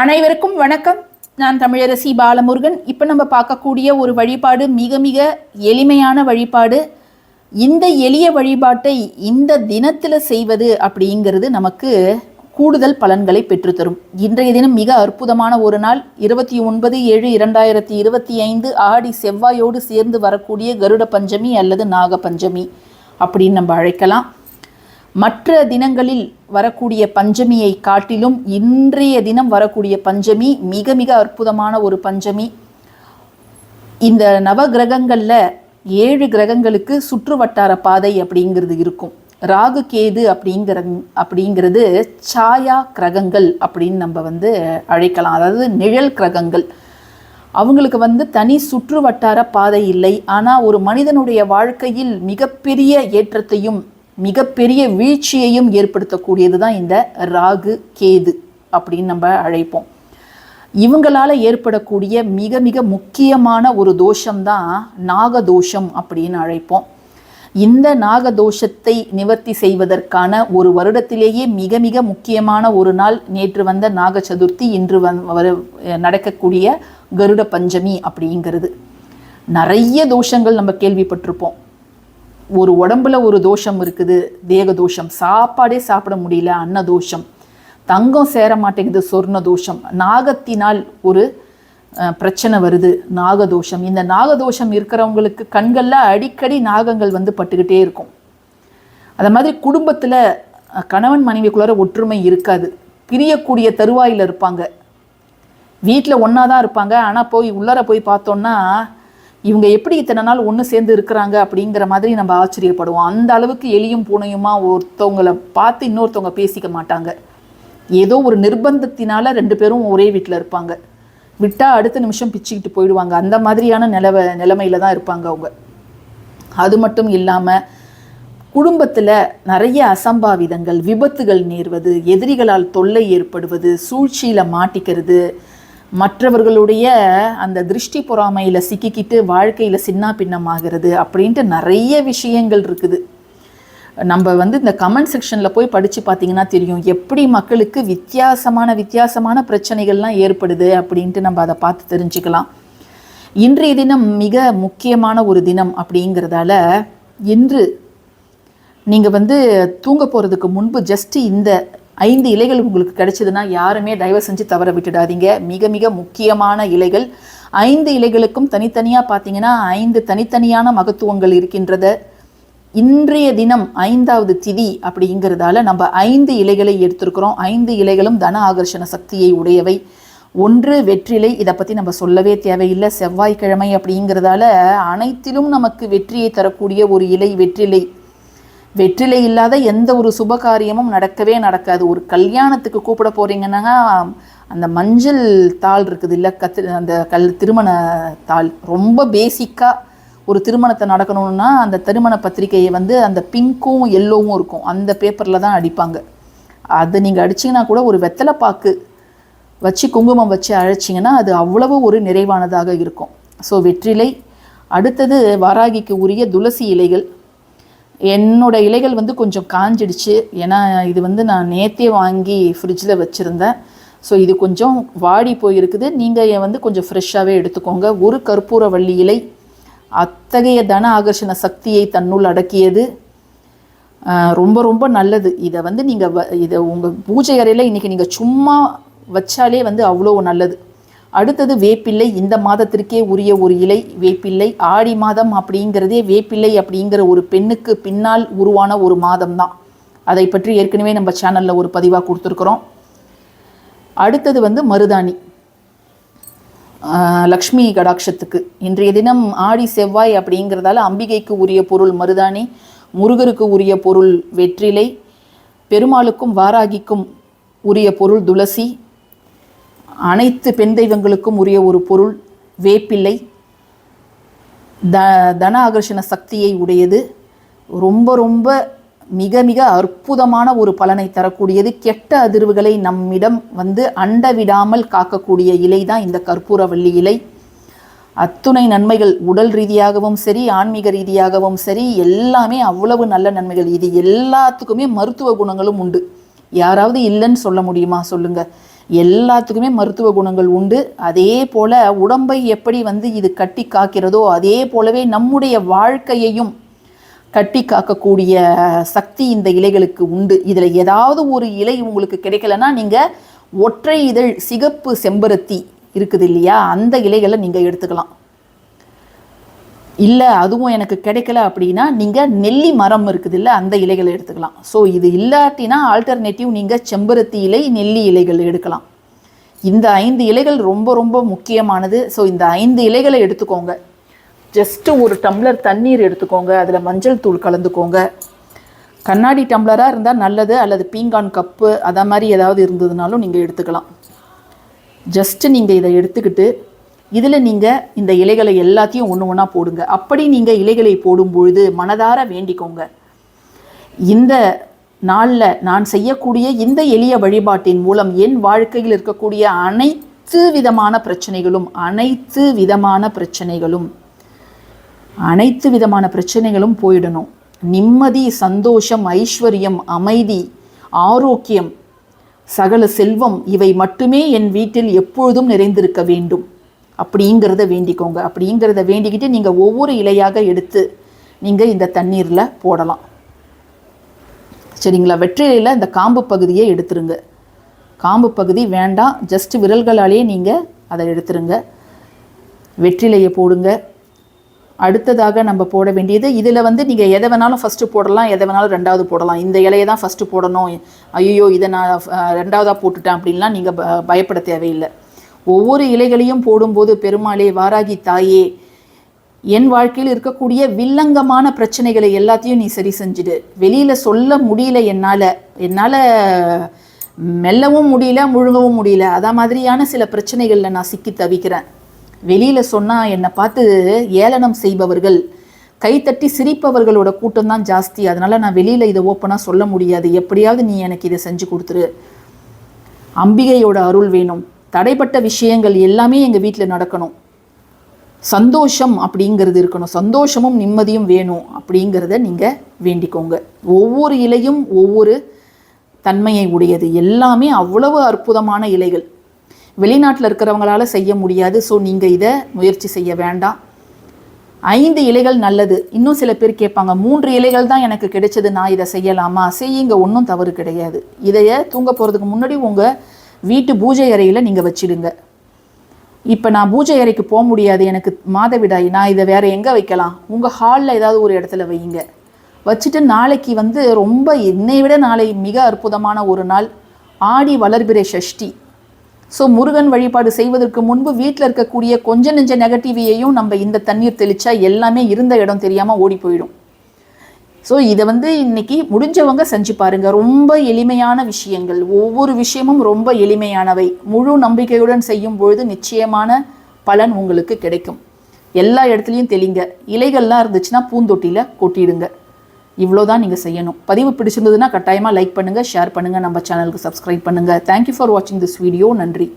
அனைவருக்கும் வணக்கம். நான் தமிழரசி பாலமுருகன். இப்போ நம்ம பார்க்கக்கூடிய ஒரு வழிபாடு மிக மிக எளிமையான வழிபாடு. இந்த எளிய வழிபாட்டை இந்த தினத்தில் செய்வது அப்படிங்கிறது நமக்கு கூடுதல் பலன்களை பெற்றுத்தரும் இன்றைய தினம் மிக அற்புதமான ஒரு நாள். இருபத்தி ஒன்பது ஏழு இரண்டாயிரத்தி இருபத்தி ஐந்து ஆடி செவ்வாயோடு சேர்ந்து வரக்கூடிய கருட பஞ்சமி அல்லது நாக பஞ்சமி அப்படின்னு நம்ம அழைக்கலாம். மற்ற தினங்களில் வரக்கூடிய பஞ்சமியை காட்டிலும் இன்றைய தினம் வரக்கூடிய பஞ்சமி மிக மிக அற்புதமான ஒரு பஞ்சமி. இந்த நவ கிரகங்களில் ஏழு கிரகங்களுக்கு சுற்று வட்டார பாதை அப்படிங்கிறது இருக்கும். ராகு கேது அப்படிங்கிற அப்படிங்கிறது சாயா கிரகங்கள் அப்படின்னு நம்ம வந்து அழைக்கலாம். அதாவது நிழல் கிரகங்கள். அவங்களுக்கு வந்து தனி சுற்று வட்டார பாதை இல்லை. ஆனால் ஒரு மனிதனுடைய வாழ்க்கையில் மிகப்பெரிய ஏற்றத்தையும் மிகப்பெரிய வீழ்ச்சியையும் ஏற்படுத்தக்கூடியது தான் இந்த ராகு கேது அப்படின்னு நம்ம அழைப்போம். இவங்களால் ஏற்படக்கூடிய மிக மிக முக்கியமான ஒரு தோஷம்தான் நாகதோஷம் அப்படின்னு அழைப்போம். இந்த நாகதோஷத்தை நிவர்த்தி செய்வதற்கான ஒரு வருடத்திலேயே மிக மிக முக்கியமான ஒரு நாள் நேற்று வந்த நாக சதுர்த்தி இன்று வந் வர நடக்கக்கூடிய கருட பஞ்சமி அப்படிங்கிறது. நிறைய தோஷங்கள் நம்ம கேள்விப்பட்டிருப்போம். ஒரு உடம்புல ஒரு தோஷம் இருக்குது தேக தோஷம். சாப்பாடே சாப்பிட முடியல அன்ன தோஷம். தங்கம் சேர மாட்டேங்குது சொர்ண தோஷம். நாகத்தினால் ஒரு பிரச்சனை வருது நாகதோஷம் இந்த நாகதோஷம் இருக்கிறவங்களுக்கு கண்களில் அடிக்கடி நாகங்கள் வந்து பட்டுக்கிட்டே இருக்கும். அது மாதிரி குடும்பத்தில் கணவன் மனைவிக்குள்ளார ஒற்றுமை இருக்காது. பிரியக்கூடிய தருவாயில் இருப்பாங்க. வீட்டில் ஒன்றா தான் இருப்பாங்க. ஆனால் போய் உள்ளார போய் பார்த்தோன்னா இவங்க எப்படி இத்தனை நாள் ஒன்று சேர்ந்து இருக்கிறாங்க அப்படிங்கிற மாதிரி நம்ம ஆச்சரியப்படுவோம். அந்த அளவுக்கு எலியும் பூனையுமா ஒருத்தவங்களை பார்த்து இன்னொருத்தவங்க பேசிக்க மாட்டாங்க. ஏதோ ஒரு நிர்பந்தத்தினால ரெண்டு பேரும் ஒரே வீட்டில் இருப்பாங்க. விட்டால் அடுத்த நிமிஷம் பிச்சுக்கிட்டு போயிடுவாங்க. அந்த மாதிரியான நிலவ நிலைமையில தான் இருப்பாங்க அவங்க. அது மட்டும் இல்லாமல் குடும்பத்தில் நிறைய அசம்பாவிதங்கள் விபத்துகள் நேர்வது எதிரிகளால் தொல்லை ஏற்படுவது சூழ்ச்சியில் மாட்டிக்கிறது மற்றவர்களுடைய அந்த திருஷ்டி பொறாமையில் சிக்கிக்கிட்டு வாழ்க்கையில் சின்ன பின்னமாகிறது அப்படின்ட்டு நிறைய விஷயங்கள் இருக்குது. நம்ம வந்து இந்த கமெண்ட் செக்ஷனில் போய் படித்து பார்த்தீங்கன்னா தெரியும். எப்படி மக்களுக்கு வித்தியாசமான வித்தியாசமான பிரச்சனைகள்லாம் ஏற்படுது அப்படின்ட்டு நம்ம அதை பார்த்து தெரிஞ்சுக்கலாம். இன்றைய தினம் மிக முக்கியமான ஒரு தினம் அப்படிங்கிறதால இன்று நீங்கள் வந்து தூங்க போகிறதுக்கு முன்பு ஜஸ்ட் இந்த ஐந்து இலைகள் உங்களுக்கு கிடைச்சதுன்னா யாருமே தயவு செஞ்சு தவற விட்டுடாதீங்க. மிக மிக முக்கியமான இலைகள். ஐந்து இலைகளுக்கும் தனித்தனியாக பார்த்தீங்கன்னா ஐந்து தனித்தனியான மகத்துவங்கள் இருக்கின்றத. இன்றைய தினம் ஐந்தாவது திதி அப்படிங்கிறதால நம்ம ஐந்து இலைகளை எடுத்திருக்கிறோம். ஐந்து இலைகளும் தன ஆகர்ஷண சக்தியை உடையவை. ஒன்று வெற்றிலை இதை பற்றி நம்ம சொல்லவே தேவையில்லை. செவ்வாய்க்கிழமை அப்படிங்கிறதால அனைத்திலும் நமக்கு வெற்றியை தரக்கூடிய ஒரு இலை வெற்றிலை. வெற்றிலை இல்லாத எந்த ஒரு சுப காரியமும் நடக்கவே நடக்காது. ஒரு கல்யாணத்துக்கு கூப்பிட போறீங்கன்னா அந்த மஞ்சள் தாள் இருக்குது இல்லை கத்து அந்த கல் திருமண தாள். ரொம்ப பேசிக்காக ஒரு திருமணத்தை நடக்கணும்னா அந்த திருமண பத்திரிகையை வந்து அந்த பிங்க்கும் எல்லோவும் இருக்கும். அந்த பேப்பரில் தான் அடிப்பாங்க. அது நீங்கள் அடிச்சிங்கன்னா கூட ஒரு வெத்தலை பாக்கு வச்சு குங்குமம் வச்சு அழைச்சிங்கன்னா அது அவ்வளவு ஒரு நிறைவானதாக இருக்கும். ஸோ வெற்றிலை. அடுத்தது வாராகிக்கு உரிய துளசி இலைகள். என்னோட இலைகள் வந்து கொஞ்சம் காஞ்சிடுச்சு. ஏன்னா இது வந்து நான் நேத்தே வாங்கி ஃப்ரிட்ஜில் வச்சுருந்தேன். ஸோ இது கொஞ்சம் வாடி போயிருக்குது. நீங்கள் வந்து கொஞ்சம் ஃப்ரெஷ்ஷாகவே எடுத்துக்கோங்க. ஒரு கற்பூரவள்ளி இலை அத்தகைய தன ஆகர்ஷண சக்தியை தன்னுள் அடக்கியது. ரொம்ப ரொம்ப நல்லது. இதை வந்து நீங்கள் வ இதை உங்கள் பூஜை அறையில் இன்றைக்கி நீங்கள் சும்மா வச்சாலே வந்து அவ்வளோ நல்லது. அடுத்தது வேப்பிள்ளை. இந்த மாதத்திற்கே உரிய ஒரு இலை வேப்பிள்ளை. ஆடி மாதம் அப்படிங்கிறதே வேப்பிள்ளை அப்படிங்கிற ஒரு பெண்ணுக்கு பின்னால் உருவான ஒரு மாதம் தான் அதை பற்றி ஏற்கனவே நம்ம சேனலில் ஒரு பதிவாக கொடுத்துருக்குறோம். அடுத்தது வந்து மருதாணி. லக்ஷ்மி கடாட்சத்துக்கு. இன்றைய தினம் ஆடி செவ்வாய் அப்படிங்கிறதால அம்பிகைக்கு உரிய பொருள் மருதாணி முருகருக்கு உரிய பொருள் வெற்றிலை பெருமாளுக்கும் வாராகிக்கும் உரிய பொருள் துளசி அனைத்து பெண் தெய்வங்களுக்கும் உரிய ஒரு பொருள் வேப்பிள்ளை. த தன ஆகர்ஷண சக்தியை உடையது. ரொம்ப ரொம்ப மிக மிக அற்புதமான ஒரு பலனை தரக்கூடியது. கெட்ட அதிர்வுகளை நம்மிடம் வந்து அண்ட விடாமல் காக்கக்கூடிய இலை தான் இந்த கற்பூரவள்ளி இலை. அத்துணை நன்மைகள் உடல் ரீதியாகவும் சரி ஆன்மீக ரீதியாகவும் சரி எல்லாமே அவ்வளவு நல்ல நன்மைகள். இது எல்லாத்துக்குமே மருத்துவ குணங்களும் உண்டு. யாராவது இல்லைன்னு சொல்ல முடியுமா? சொல்லுங்கள் எல்லாத்துக்குமே மருத்துவ குணங்கள் உண்டு. அதே போல் உடம்பை எப்படி வந்து இது கட்டி காக்கிறதோ அதே போலவே நம்முடைய வாழ்க்கையையும் கட்டி காக்கக்கூடிய சக்தி இந்த இலைகளுக்கு உண்டு. இதில் ஏதாவது ஒரு இலை உங்களுக்கு கிடைக்கலன்னா நீங்கள் ஒற்றை இதழ் சிகப்பு செம்பருத்தி இருக்குது இல்லையா? அந்த இலைகளை நீங்கள் எடுத்துக்கலாம். இல்லை அதுவும் எனக்கு கிடைக்கல அப்படின்னா நீங்கள் நெல்லி மரம் இருக்குது இல்லை அந்த இலைகளை எடுத்துக்கலாம். ஸோ இது இல்லாட்டினா ஆல்டர்னேட்டிவ் நீங்கள் செம்பருத்தி இலை நெல்லி இலைகள் எடுக்கலாம். இந்த ஐந்து இலைகள் ரொம்ப ரொம்ப முக்கியமானது. ஸோ இந்த ஐந்து இலைகளை எடுத்துக்கோங்க. ஜஸ்ட்டு ஒரு டம்ளர் தண்ணீர் எடுத்துக்கோங்க. அதில் மஞ்சள் தூள் கலந்துக்கோங்க. கண்ணாடி டம்ளராக இருந்தால் நல்லது அல்லது பீங்கான் கப்பு அதை மாதிரி ஏதாவது இருந்ததுனாலும் நீங்கள் எடுத்துக்கலாம். ஜஸ்ட்டு நீங்கள் இதை எடுத்துக்கிட்டு இதில் நீங்கள் இந்த இலைகளை எல்லாத்தையும் ஒன்று ஒன்றா போடுங்க. அப்படி நீங்கள் இலைகளை போடும்பொழுது மனதார வேண்டிக்கோங்க. இந்த நாளில் நான் செய்யக்கூடிய இந்த எளிய வழிபாட்டின் மூலம் என் வாழ்க்கையில் இருக்கக்கூடிய அனைத்து விதமான பிரச்சனைகளும் அனைத்து விதமான பிரச்சனைகளும் அனைத்து விதமான பிரச்சனைகளும் போயிடணும். நிம்மதி சந்தோஷம் ஐஸ்வர்யம் அமைதி ஆரோக்கியம் சகல செல்வம் இவை மட்டுமே என் வீட்டில் எப்பொழுதும் நிறைந்திருக்க வேண்டும். அப்படிங்கிறத வேண்டிக்கோங்க. அப்படிங்கிறத வேண்டிக்கிட்டு நீங்கள் ஒவ்வொரு இலையாக எடுத்து நீங்கள் இந்த தண்ணீரில் போடலாம். சரிங்களா? வெற்றிலையில் இந்த காம்பு பகுதியை எடுத்துருங்க. காம்பு பகுதி வேண்டாம். ஜஸ்ட் விரல்களாலேயே நீங்கள் அதை எடுத்துருங்க. வெற்றிலையை போடுங்க. அடுத்ததாக நம்ம போட வேண்டியது இதில் வந்து நீங்கள் எதை வேணாலும் ஃபஸ்ட்டு போடலாம் எதை வேணாலும் ரெண்டாவது போடலாம். இந்த இலையை தான் ஃபஸ்ட்டு போடணும். ஐயோ இதை நான் ரெண்டாவதாக போட்டுட்டேன் அப்படின்லாம் நீங்கள் ப பயப்பட தேவையில்லை. ஒவ்வொரு இலைகளையும் போடும்போது பெருமாளே வாராகி தாயே என் வாழ்க்கையில் இருக்கக்கூடிய வில்லங்கமான பிரச்சனைகளை எல்லாத்தையும் நீ சரி செஞ்சுடு. வெளியில் சொல்ல முடியல என்னால். என்னால் மெல்லவும் முடியல முழுங்கவும் முடியல. அதான் மாதிரியான சில பிரச்சனைகளில் நான் சிக்கி தவிக்கிறேன். வெளியில் சொன்னால் என்னை பார்த்து ஏளனம் செய்பவர்கள் கைத்தட்டி சிரிப்பவர்களோட கூட்டம் தான் ஜாஸ்தி. அதனால் நான் வெளியில் இதை ஓப்பனாக சொல்ல முடியாது. எப்படியாவது நீ எனக்கு இதை செஞ்சு கொடுத்துரு. அம்பிகையோட அருள் வேணும். தடைப்பட்ட விஷயங்கள் எல்லாமே எங்கள் வீட்டில் நடக்கணும். சந்தோஷம் அப்படிங்கிறது இருக்கணும். சந்தோஷமும் நிம்மதியும் வேணும் அப்படிங்கிறத நீங்கள் வேண்டிக்கோங்க. ஒவ்வொரு இலையும் ஒவ்வொரு தன்மையை உடையது. எல்லாமே அவ்வளவு அற்புதமான இலைகள். வெளிநாட்டில் இருக்கிறவங்களால செய்ய முடியாது. ஸோ நீங்கள் இதை முயற்சி செய்ய வேண்டாம். ஐந்து இலைகள் நல்லது. இன்னும் சில பேர் கேட்பாங்க மூன்று இலைகள் தான் எனக்கு கிடைச்சது. நான் இதை செய்யலாமா? செய்யுங்க. ஒன்றும் தவறு கிடையாது. இதைய தூங்க போகிறதுக்கு முன்னாடி உங்கள் வீட்டு பூஜை அறையில் நீங்கள் வச்சிடுங்க. இப்போ நான் பூஜை அறைக்கு போக முடியாது எனக்கு மாதவிடாய் நான் இதை வேறு எங்கே வைக்கலாம்? உங்கள் ஹாலில் ஏதாவது ஒரு இடத்துல வையுங்க. வச்சுட்டு நாளைக்கு வந்து ரொம்ப என்னை விட நாளை மிக அற்புதமான ஒரு நாள் ஆடி வளர்பிறை சஷ்டி ஸோ முருகன் வழிபாடு செய்வதற்கு முன்பு வீட்டில் இருக்கக்கூடிய கொஞ்ச நெஞ்ச நெகட்டிவியையும் நம்ம இந்த தண்ணீர் தெளித்தா எல்லாமே இருந்த இடம் தெரியாமல் ஓடி போயிடும். ஸோ இதை வந்து இன்னைக்கு முடிஞ்சவங்க செஞ்சு பாருங்க. ரொம்ப எளிமையான விஷயங்கள். ஒவ்வொரு விஷயமும் ரொம்ப எளிமையானவை. முழு நம்பிக்கையுடன் செய்யும் பொழுது நிச்சயமான பலன் உங்களுக்கு கிடைக்கும். எல்லா இடத்துலையும் தெளிங்க. இலைகள்லாம் இருந்துச்சுன்னா பூந்தொட்டியில் கொட்டிடுங்க. இவ்வளோதான் நீங்கள் செய்யணும். பதிவு பிடிச்சிருந்ததுன்னா கட்டாயமாக லைக் பண்ணுங்கள் ஷேர் பண்ணுங்கள் நம்ம சேனலுக்கு சப்ஸ்கிரைப் பண்ணுங்கள் தேங்க்யூ ஃபார் வாட்சிங் திஸ் வீடியோ நன்றி.